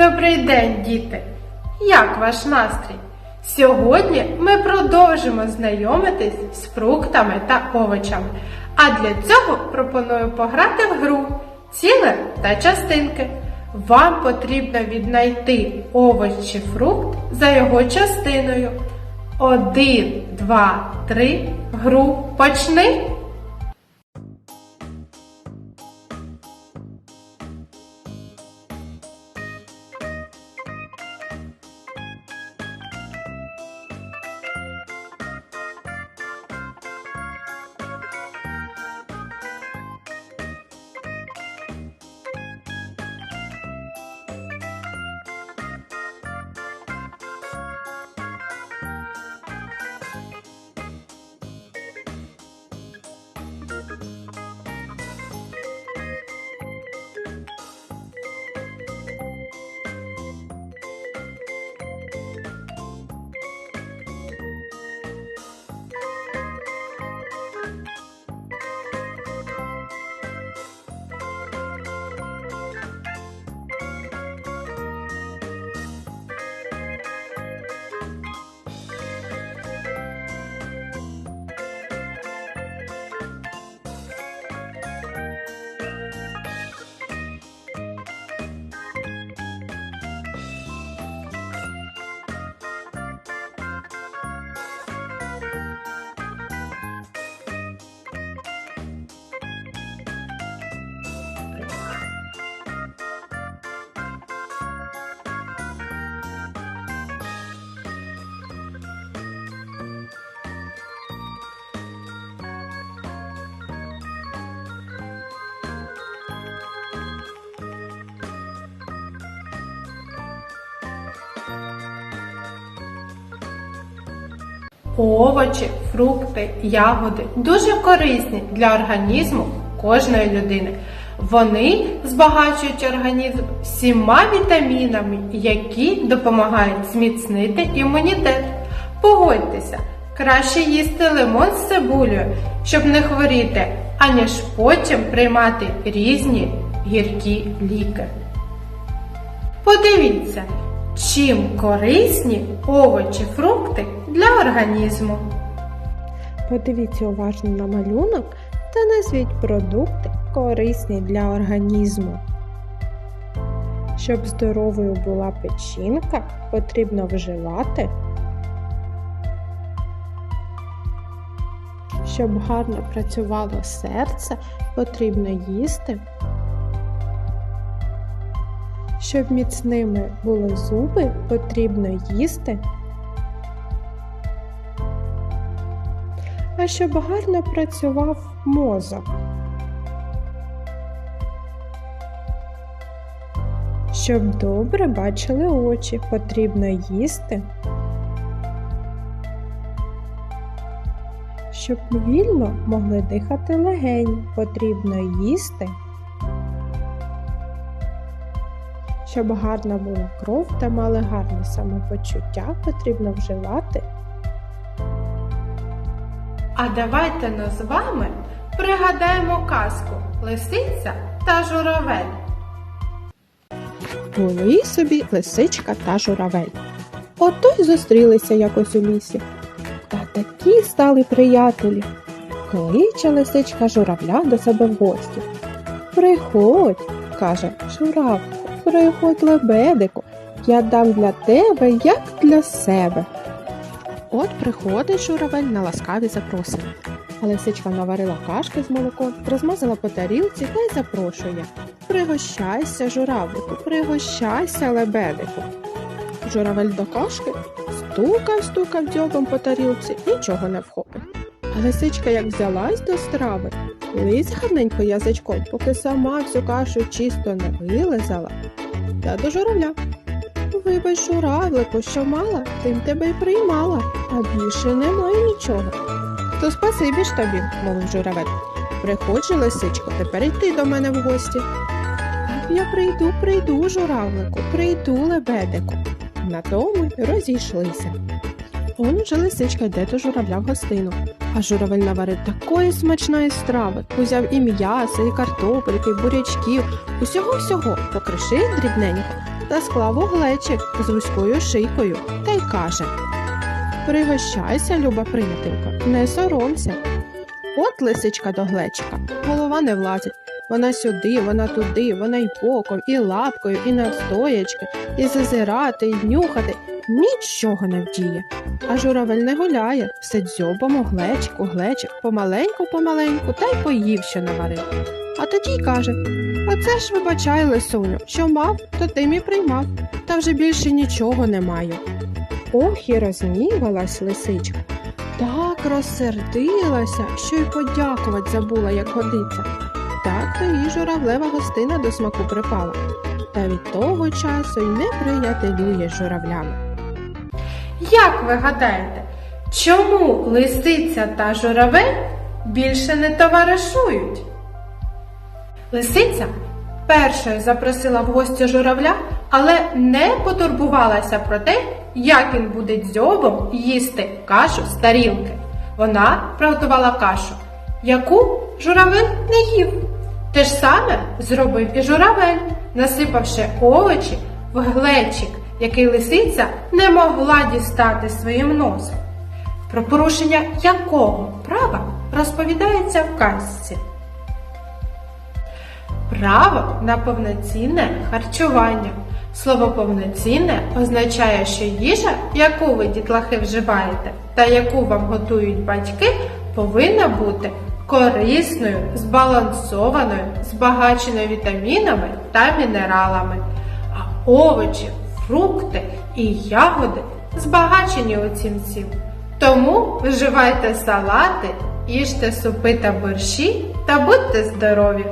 Добрий день, діти! Як ваш настрій? Сьогодні ми продовжимо знайомитись з фруктами та овочами. А для цього пропоную пограти в гру ціле та частинки. Вам потрібно віднайти овоч чи фрукт за його частиною. Один, два, три. Гру почни. Овочі, фрукти, ягоди дуже корисні для організму кожної людини. Вони збагачують організм всіма вітамінами, які допомагають зміцнити імунітет. Погодьтеся, краще їсти лимон з цибулею, щоб не хворіти, аніж потім приймати різні гіркі ліки. Подивіться, чим корисні овочі, фрукти для організму. Подивіться уважно на малюнок та назвіть продукти, корисні для організму. Щоб здоровою була печінка, потрібно вживати. Щоб гарно працювало серце, потрібно їсти. Щоб міцними були зуби, потрібно їсти. А щоб гарно працював мозок. Щоб добре бачили очі, потрібно їсти. Щоб вільно могли дихати легені, потрібно їсти. Щоб гарна була кров та мали гарне самопочуття, потрібно вживати А давайте но з вами пригадаємо казку Лисиця та журавель. Були собі лисичка та журавель. Ото й зустрілися якось у лісі. Та такі стали приятелі. Кличе лисичка журавля до себе в гості. Приходь, каже журавко, приходь лебедику, я дам для тебе, як для себе. От приходить журавель на ласкаві запросини. Лисичка наварила кашки з молоком, розмазала по тарілці та й запрошує. Пригощайся, журавлику, пригощайся, лебедику. Журавель до кашки стукав, стукав дзьобом по тарілці, нічого не вхопив. А лисичка як взялась до страви, лись гарненько язичком, поки сама всю кашу чисто не вилизала. Та до журавля. Вибач, журавлику, що мала, тим тебе й приймала, а більше немає нічого. То спасибі ж тобі, мовив журавель. Приходь же, лисичко, тепер йти до мене в гості. Я прийду, прийду, журавлику, прийду, лебедику. На тому розійшлися. Он уже лисичка йде до журавля в гостину. А журавель наварив такої смачної страви. Узяв і м'яса, і картопельки, і бурячків, усього всього покришив дрібненько, та склав у глечик з вузькою шийкою та й каже: Пригощайся, люба приятелька, не соромся. От лисичка до глечика, голова не влазить. Вона сюди, вона туди, вона й боком, і лапкою, і навстоячки, і зазирати, і нюхати. Нічого не вдіє. А журавель не гуляє, все дзьобом у глечик, у глечик, помаленьку, помаленьку, та й поїв, що наварив. А тоді й каже: Оце ж вибачай, лисуню, що мав, то тим і приймав, та вже більше нічого не маю. Ох, і розгнівалась лисичка. Так розсердилася, що й подякувати забула, як годиться. Так то їй журавлева гостина до смаку припала. Та від того часу й не приятелює журавлями. Як ви гадаєте, чому лисиця та журавель більше не товаришують? Лисиця першою запросила в гості журавля, але не потурбувалася про те, як він буде дзьобом їсти кашу з тарілки. Вона приготувала кашу, яку журавель не їв. Те ж саме зробив і журавель, насипавши овочі в глечик, який лисиця не могла дістати своїм носом. Про порушення якого права розповідається в казці. Право на повноцінне харчування. Слово повноцінне означає, що їжа, яку ви дітлахи вживаєте, та яку вам готують батьки, повинна бути корисною, збалансованою, збагаченою вітамінами та мінералами. А овочі, фрукти і ягоди збагачені оцім всім. Тому вживайте салати, їжте супи та борщі та будьте здорові!